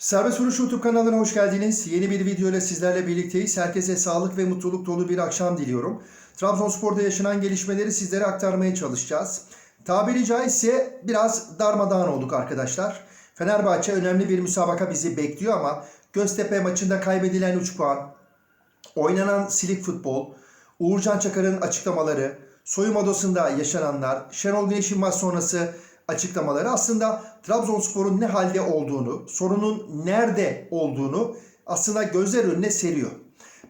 Serbest Vuruş YouTube kanalına hoş geldiniz. Yeni bir video ile sizlerle birlikteyiz. Herkese sağlık ve mutluluk dolu bir akşam diliyorum. Trabzonspor'da yaşanan gelişmeleri sizlere aktarmaya çalışacağız. Tabiri caizse biraz darmadağın olduk arkadaşlar. Fenerbahçe önemli bir müsabaka bizi bekliyor ama Göztepe maçında kaybedilen 3 puan, oynanan silik futbol, Uğurcan Çakar'ın açıklamaları, soyunma odasında yaşananlar, Şenol Güneş'in maç sonrası açıklamaları aslında Trabzonspor'un ne halde olduğunu, sorunun nerede olduğunu aslında gözler önüne seriyor.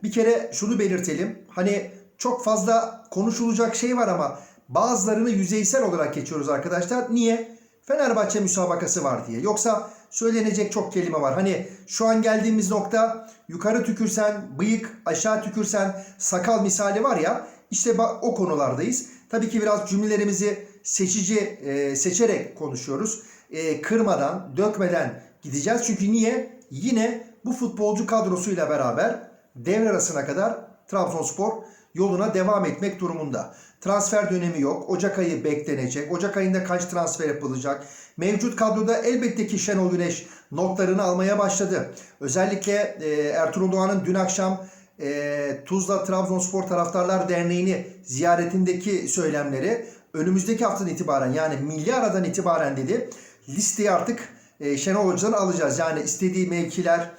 Bir kere şunu belirtelim. Hani çok fazla konuşulacak şey var ama bazılarını yüzeysel olarak geçiyoruz arkadaşlar. Niye? Fenerbahçe müsabakası var diye. Yoksa söylenecek çok kelime var. Hani şu an geldiğimiz nokta yukarı tükürsen bıyık, aşağı tükürsen sakal misali var ya. İşte o konulardayız. Tabii ki biraz cümlelerimizi seçici e, seçerek konuşuyoruz. E, kırmadan, dökmeden gideceğiz. Çünkü niye? Yine bu futbolcu kadrosuyla beraber devre arasına kadar Trabzonspor yoluna devam etmek durumunda. Transfer dönemi yok. Ocak ayı beklenecek. Ocak ayında kaç transfer yapılacak? Mevcut kadroda elbette ki Şenol Güneş notlarını almaya başladı. Özellikle e, Ertuğrul Doğan'ın dün akşam e, Tuzla Trabzonspor Taraftarlar Derneği'ni ziyaretindeki söylemleri önümüzdeki haftadan itibaren yani milli aradan itibaren dedi listeyi artık e, Şenol Hoca'dan alacağız. Yani istediği mevkiler,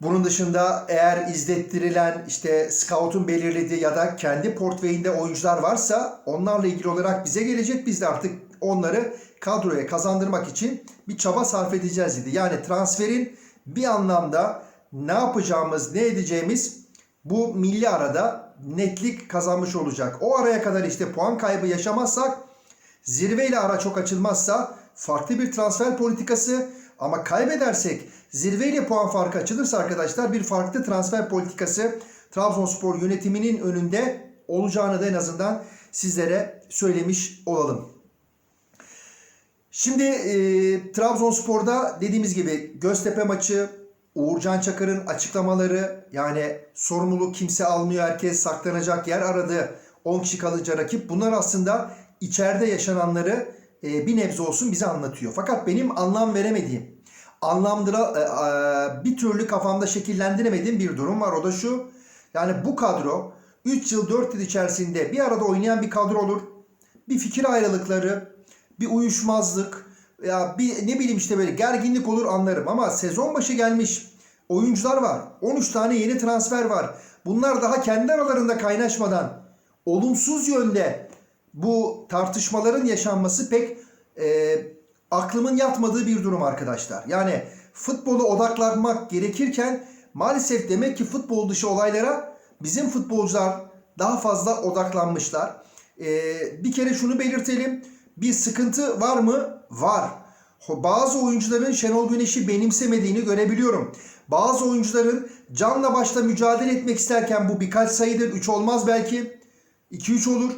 bunun dışında eğer izlettirilen işte scout'un belirlediği ya da kendi portföyünde oyuncular varsa onlarla ilgili olarak bize gelecek. Biz de artık onları kadroya kazandırmak için bir çaba sarf edeceğiz dedi. Yani transferin bir anlamda ne yapacağımız, ne edeceğimiz bu milli arada netlik kazanmış olacak. O araya kadar işte puan kaybı yaşamazsak zirveyle ara çok açılmazsa farklı bir transfer politikası ama kaybedersek zirveyle puan farkı açılırsa arkadaşlar bir farklı transfer politikası Trabzonspor yönetiminin önünde olacağını da en azından sizlere söylemiş olalım. Şimdi e, Trabzonspor'da dediğimiz gibi Göztepe maçı, Uğurcan Çakır'ın açıklamaları yani sorumluluk kimse almıyor herkes saklanacak yer aradı 10 kişi kalınca rakip bunlar aslında içeride yaşananları e, bir nebze olsun bize anlatıyor. Fakat benim anlam veremediğim, anlamdıra e, e, bir türlü kafamda şekillendiremediğim bir durum var. O da şu. Yani bu kadro 3 yıl 4 yıl içerisinde bir arada oynayan bir kadro olur. Bir fikir ayrılıkları, bir uyuşmazlık, ya bir ne bileyim işte böyle gerginlik olur anlarım ama sezon başı gelmiş oyuncular var. 13 tane yeni transfer var. Bunlar daha kendi aralarında kaynaşmadan olumsuz yönde bu tartışmaların yaşanması pek e, aklımın yatmadığı bir durum arkadaşlar. Yani futbolu odaklanmak gerekirken maalesef demek ki futbol dışı olaylara bizim futbolcular daha fazla odaklanmışlar. E, bir kere şunu belirtelim. Bir sıkıntı var mı? Var. Bazı oyuncuların Şenol Güneş'i benimsemediğini görebiliyorum. Bazı oyuncuların canla başla mücadele etmek isterken bu birkaç sayıdır. 3 olmaz belki. 2-3 olur.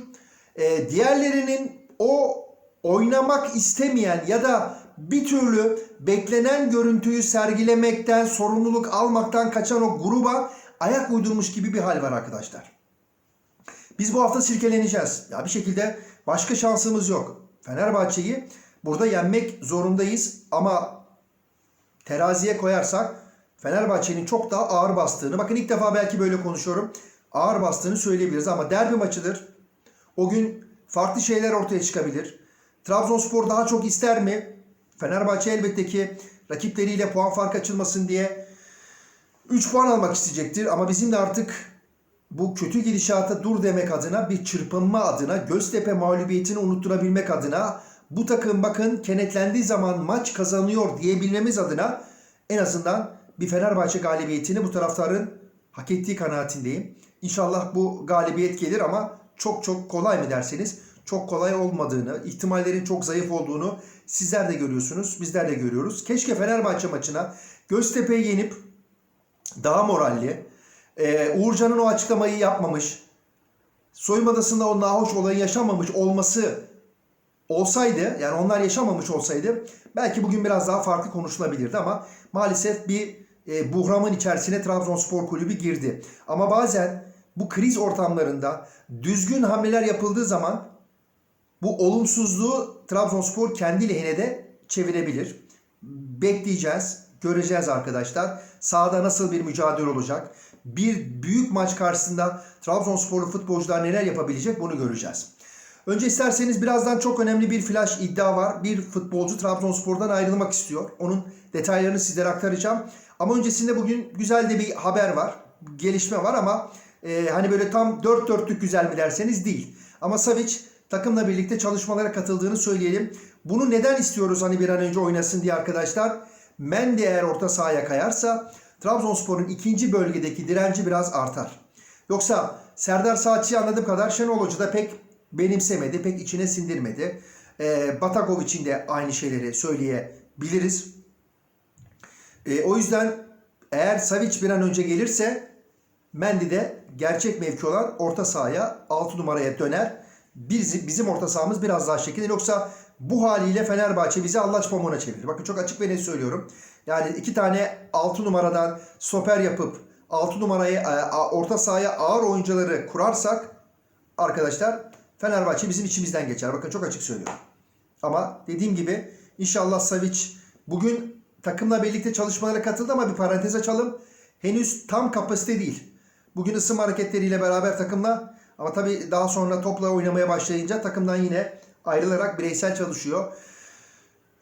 Ee, diğerlerinin o oynamak istemeyen ya da bir türlü beklenen görüntüyü sergilemekten, sorumluluk almaktan kaçan o gruba ayak uydurmuş gibi bir hal var arkadaşlar. Biz bu hafta silkeleneceğiz. Ya bir şekilde başka şansımız yok. Fenerbahçe'yi burada yenmek zorundayız ama teraziye koyarsak Fenerbahçe'nin çok daha ağır bastığını, bakın ilk defa belki böyle konuşuyorum, ağır bastığını söyleyebiliriz ama derbi maçıdır. O gün farklı şeyler ortaya çıkabilir. Trabzonspor daha çok ister mi? Fenerbahçe elbette ki rakipleriyle puan fark açılmasın diye 3 puan almak isteyecektir ama bizim de artık bu kötü gidişata dur demek adına bir çırpınma adına Göztepe mağlubiyetini unutturabilmek adına bu takım bakın kenetlendiği zaman maç kazanıyor diyebilmemiz adına en azından bir Fenerbahçe galibiyetini bu taraftarın hak ettiği kanaatindeyim. İnşallah bu galibiyet gelir ama çok çok kolay mı derseniz çok kolay olmadığını, ihtimallerin çok zayıf olduğunu sizler de görüyorsunuz, bizler de görüyoruz. Keşke Fenerbahçe maçına Göztepe'yi yenip daha moralli, ee, Uğurcan'ın o açıklamayı yapmamış, soyunma odasında o nahoş olayı yaşanmamış olması olsaydı, yani onlar yaşamamış olsaydı belki bugün biraz daha farklı konuşulabilirdi ama maalesef bir e, buhramın içerisine Trabzonspor Kulübü girdi. Ama bazen bu kriz ortamlarında düzgün hamleler yapıldığı zaman bu olumsuzluğu Trabzonspor kendi lehine de çevirebilir. Bekleyeceğiz, göreceğiz arkadaşlar. Sahada nasıl bir mücadele olacak? Bir büyük maç karşısında Trabzonsporlu futbolcular neler yapabilecek bunu göreceğiz. Önce isterseniz birazdan çok önemli bir flash iddia var. Bir futbolcu Trabzonspor'dan ayrılmak istiyor. Onun detaylarını sizlere aktaracağım. Ama öncesinde bugün güzel de bir haber var. Gelişme var ama e, hani böyle tam dört dörtlük güzel mi derseniz değil. Ama Savic takımla birlikte çalışmalara katıldığını söyleyelim. Bunu neden istiyoruz hani bir an önce oynasın diye arkadaşlar? Mendy eğer orta sahaya kayarsa Trabzonspor'un ikinci bölgedeki direnci biraz artar. Yoksa Serdar Saatçı'yı anladığım kadar Şenol Hoca da pek benimsemedi, pek içine sindirmedi. Ee, Batakovic'in de aynı şeyleri söyleyebiliriz. Ee, o yüzden eğer Savic bir an önce gelirse Mendy de gerçek mevki olan orta sahaya 6 numaraya döner. Bizim, bizim orta sahamız biraz daha şekilli. Yoksa bu haliyle Fenerbahçe bizi Allah pamuğuna çevirir. Bakın çok açık ve net söylüyorum. Yani iki tane 6 numaradan stoper yapıp 6 numarayı e, orta sahaya ağır oyuncuları kurarsak arkadaşlar Fenerbahçe bizim içimizden geçer. Bakın çok açık söylüyorum. Ama dediğim gibi inşallah Savic bugün takımla birlikte çalışmalara katıldı ama bir parantez açalım. Henüz tam kapasite değil. Bugün ısınma hareketleriyle beraber takımla ama tabii daha sonra topla oynamaya başlayınca takımdan yine ayrılarak bireysel çalışıyor.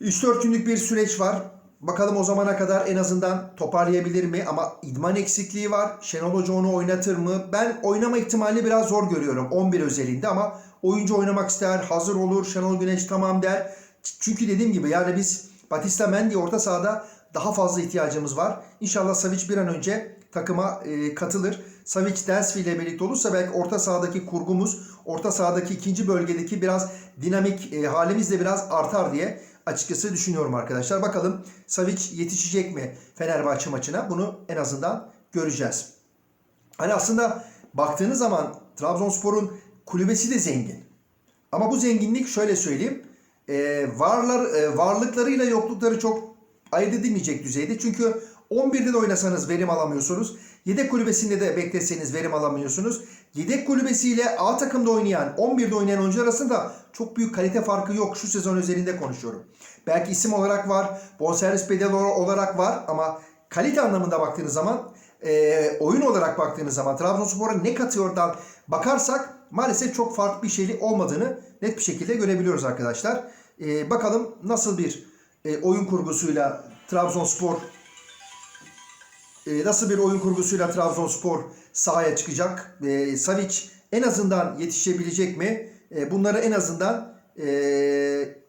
3-4 günlük bir süreç var. Bakalım o zamana kadar en azından toparlayabilir mi? Ama idman eksikliği var. Şenol Hoca onu oynatır mı? Ben oynama ihtimalini biraz zor görüyorum 11 özelinde ama oyuncu oynamak ister, hazır olur, Şenol Güneş tamam der. Çünkü dediğim gibi yani biz Batista Mendy orta sahada daha fazla ihtiyacımız var. İnşallah Savic bir an önce takıma e, katılır. Savic Densville ile birlikte olursa belki orta sahadaki kurgumuz, orta sahadaki ikinci bölgedeki biraz dinamik e, halimiz de biraz artar diye açıkçası düşünüyorum arkadaşlar. Bakalım Savic yetişecek mi Fenerbahçe maçına? Bunu en azından göreceğiz. Hani aslında baktığınız zaman Trabzonspor'un kulübesi de zengin. Ama bu zenginlik şöyle söyleyeyim. E, varlar e, varlıklarıyla yoklukları çok ayırt edilmeyecek düzeyde. Çünkü 11'de de oynasanız verim alamıyorsunuz. Yedek kulübesinde de bekleseniz verim alamıyorsunuz. Yedek kulübesiyle A takımda oynayan, 11'de oynayan oyuncular arasında çok büyük kalite farkı yok. Şu sezon özelinde konuşuyorum. Belki isim olarak var, bonservis bedeli olarak var ama kalite anlamında baktığınız zaman, e, oyun olarak baktığınız zaman Trabzonspor'a ne katıyordan bakarsak maalesef çok farklı bir şeyli olmadığını net bir şekilde görebiliyoruz arkadaşlar. E, bakalım nasıl bir e, oyun kurgusuyla Trabzonspor e, nasıl bir oyun kurgusuyla Trabzonspor sahaya çıkacak? E, Savic en azından yetişebilecek mi? E, bunları en azından e,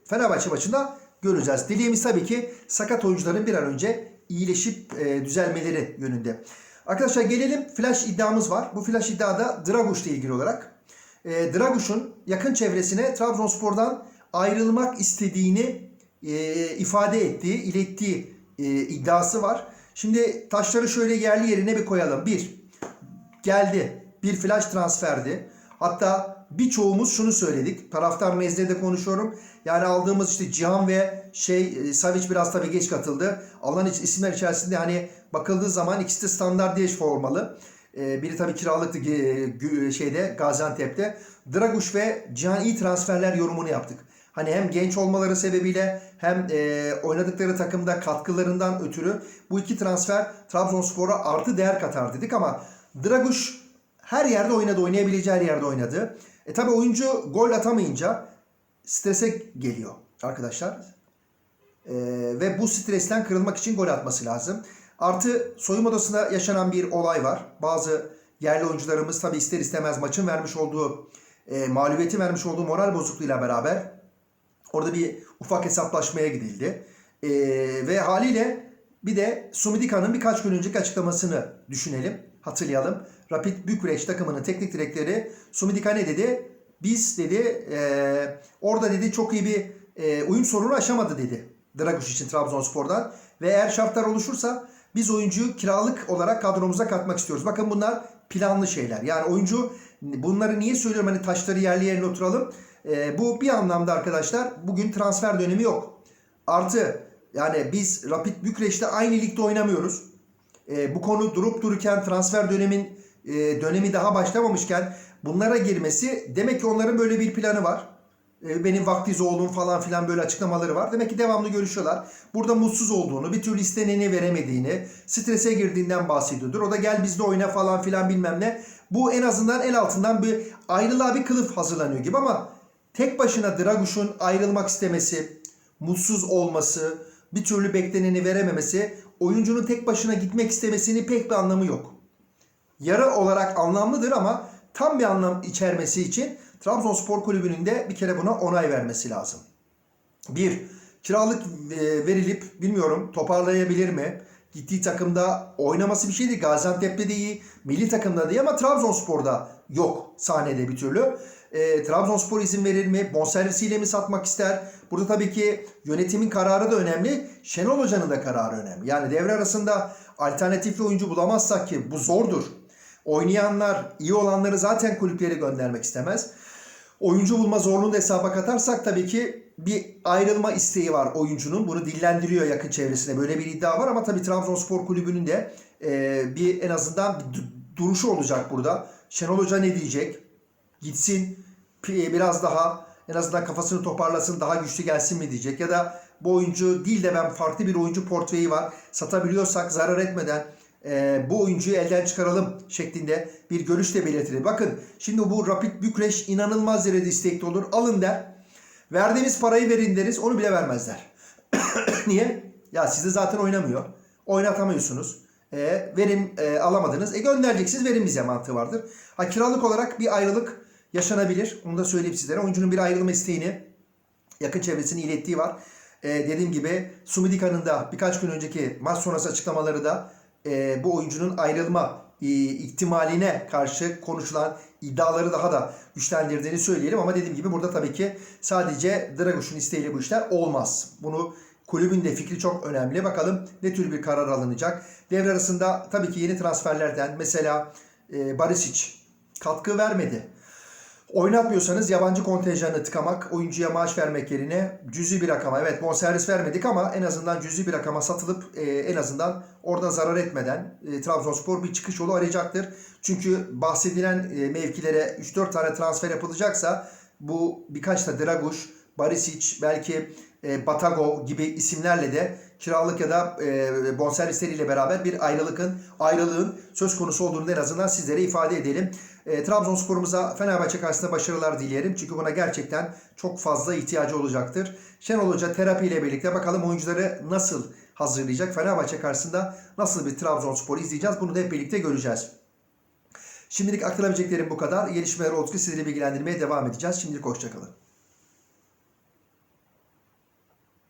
Fenerbahçe maçında göreceğiz. Dileğimiz tabii ki sakat oyuncuların bir an önce iyileşip e, düzelmeleri yönünde. Arkadaşlar gelelim flash iddiamız var. Bu flash iddiada Draguş ile ilgili olarak. E, Draguş'un yakın çevresine Trabzonspor'dan ayrılmak istediğini e, ifade ettiği, ilettiği e, iddiası var. Şimdi taşları şöyle yerli yerine bir koyalım. Bir, geldi. Bir flash transferdi. Hatta birçoğumuz şunu söyledik. Taraftar nezdinde konuşuyorum. Yani aldığımız işte Cihan ve şey e, Savic biraz tabii geç katıldı. Alan isimler içerisinde hani bakıldığı zaman ikisi de standart diye formalı. Ee, biri tabii kiralıktı şeyde Gaziantep'te. Draguş ve Cihan iyi transferler yorumunu yaptık. Hani hem genç olmaları sebebiyle hem e, oynadıkları takımda katkılarından ötürü bu iki transfer Trabzonspor'a artı değer katar dedik ama Draguş her yerde oynadı, oynayabileceği her yerde oynadı. E tabi oyuncu gol atamayınca strese geliyor arkadaşlar. E, ve bu stresten kırılmak için gol atması lazım. Artı soyunma odasında yaşanan bir olay var. Bazı yerli oyuncularımız tabi ister istemez maçın vermiş olduğu e, mağlubiyeti vermiş olduğu moral bozukluğuyla beraber Orada bir ufak hesaplaşmaya gidildi. Ee, ve haliyle bir de Sumidika'nın birkaç gün önceki açıklamasını düşünelim, hatırlayalım. Rapid Bükreş takımının teknik direktörü Sumidika ne dedi? Biz dedi e, orada dedi çok iyi bir e, uyum sorunu aşamadı dedi. Draguş için Trabzonspor'dan. Ve eğer şartlar oluşursa biz oyuncuyu kiralık olarak kadromuza katmak istiyoruz. Bakın bunlar planlı şeyler. Yani oyuncu bunları niye söylüyorum hani taşları yerli yerine oturalım. E, bu bir anlamda arkadaşlar bugün transfer dönemi yok. Artı yani biz Rapid Bükreş'te aynı ligde oynamıyoruz. E, bu konu durup dururken transfer dönemin e, dönemi daha başlamamışken bunlara girmesi demek ki onların böyle bir planı var. E, benim vaktiz oğlum falan filan böyle açıklamaları var. Demek ki devamlı görüşüyorlar. Burada mutsuz olduğunu, bir türlü isteneni veremediğini, strese girdiğinden bahsediyordur. O da gel bizde oyna falan filan bilmem ne. Bu en azından el altından bir ayrılığa bir kılıf hazırlanıyor gibi ama tek başına Draguş'un ayrılmak istemesi, mutsuz olması, bir türlü bekleneni verememesi, oyuncunun tek başına gitmek istemesinin pek bir anlamı yok. Yarı olarak anlamlıdır ama tam bir anlam içermesi için Trabzonspor Kulübü'nün de bir kere buna onay vermesi lazım. Bir, kiralık e, verilip bilmiyorum toparlayabilir mi? Gittiği takımda oynaması bir şeydi. Gaziantep'te de iyi, milli takımda da iyi ama Trabzonspor'da yok sahnede bir türlü. E, Trabzonspor izin verir mi? Bonservisiyle mi satmak ister? Burada tabii ki yönetimin kararı da önemli. Şenol Hoca'nın da kararı önemli. Yani devre arasında alternatifli oyuncu bulamazsak ki bu zordur. Oynayanlar, iyi olanları zaten kulüpleri göndermek istemez. Oyuncu bulma zorluğunu da hesaba katarsak tabii ki bir ayrılma isteği var oyuncunun. Bunu dillendiriyor yakın çevresinde. Böyle bir iddia var ama tabii Trabzonspor Kulübü'nün de e, bir en azından bir du- duruşu olacak burada. Şenol Hoca ne diyecek? Gitsin pi- biraz daha en azından kafasını toparlasın daha güçlü gelsin mi diyecek. Ya da bu oyuncu değil de ben farklı bir oyuncu portföyü var. Satabiliyorsak zarar etmeden e, bu oyuncuyu elden çıkaralım şeklinde bir görüş de belirtilir. Bakın şimdi bu Rapid Bükreş inanılmaz derecede istekli olur. Alın der. Verdiğimiz parayı verin deriz. Onu bile vermezler. Niye? Ya sizde zaten oynamıyor. Oynatamıyorsunuz. E, verim e, alamadınız. E göndereceksiniz verin bize mantığı vardır. Ha kiralık olarak bir ayrılık yaşanabilir. Onu da söyleyeyim sizlere. Oyuncunun bir ayrılma isteğini yakın çevresinin ilettiği var. E, dediğim gibi Sumidika'nın da birkaç gün önceki maç sonrası açıklamaları da e, bu oyuncunun ayrılma e, ihtimaline karşı konuşulan iddiaları daha da güçlendirdiğini söyleyelim. Ama dediğim gibi burada tabii ki sadece Draguş'un isteğiyle bu işler olmaz. Bunu kulübün de fikri çok önemli. Bakalım ne tür bir karar alınacak. Devre arasında tabii ki yeni transferlerden mesela e, Barisic katkı vermedi. Oynatmıyorsanız yabancı kontenjanını tıkamak, oyuncuya maaş vermek yerine cüzi bir rakama, evet bonservis vermedik ama en azından cüzi bir rakama satılıp e, en azından orada zarar etmeden e, Trabzonspor bir çıkış yolu arayacaktır. Çünkü bahsedilen e, mevkilere 3-4 tane transfer yapılacaksa bu birkaç da Draguş, Barisic, belki e, Batago gibi isimlerle de kiralık ya da e, bonservisleriyle beraber bir ayrılıkın ayrılığın söz konusu olduğunu en azından sizlere ifade edelim. E, Trabzonspor'umuza Fenerbahçe karşısında başarılar dileyelim. Çünkü buna gerçekten çok fazla ihtiyacı olacaktır. Şenol Hoca terapiyle birlikte bakalım oyuncuları nasıl hazırlayacak? Fenerbahçe karşısında nasıl bir Trabzonspor izleyeceğiz? Bunu da hep birlikte göreceğiz. Şimdilik aktarabileceklerim bu kadar. Gelişmeler oldukça sizleri bilgilendirmeye devam edeceğiz. Şimdilik hoşçakalın.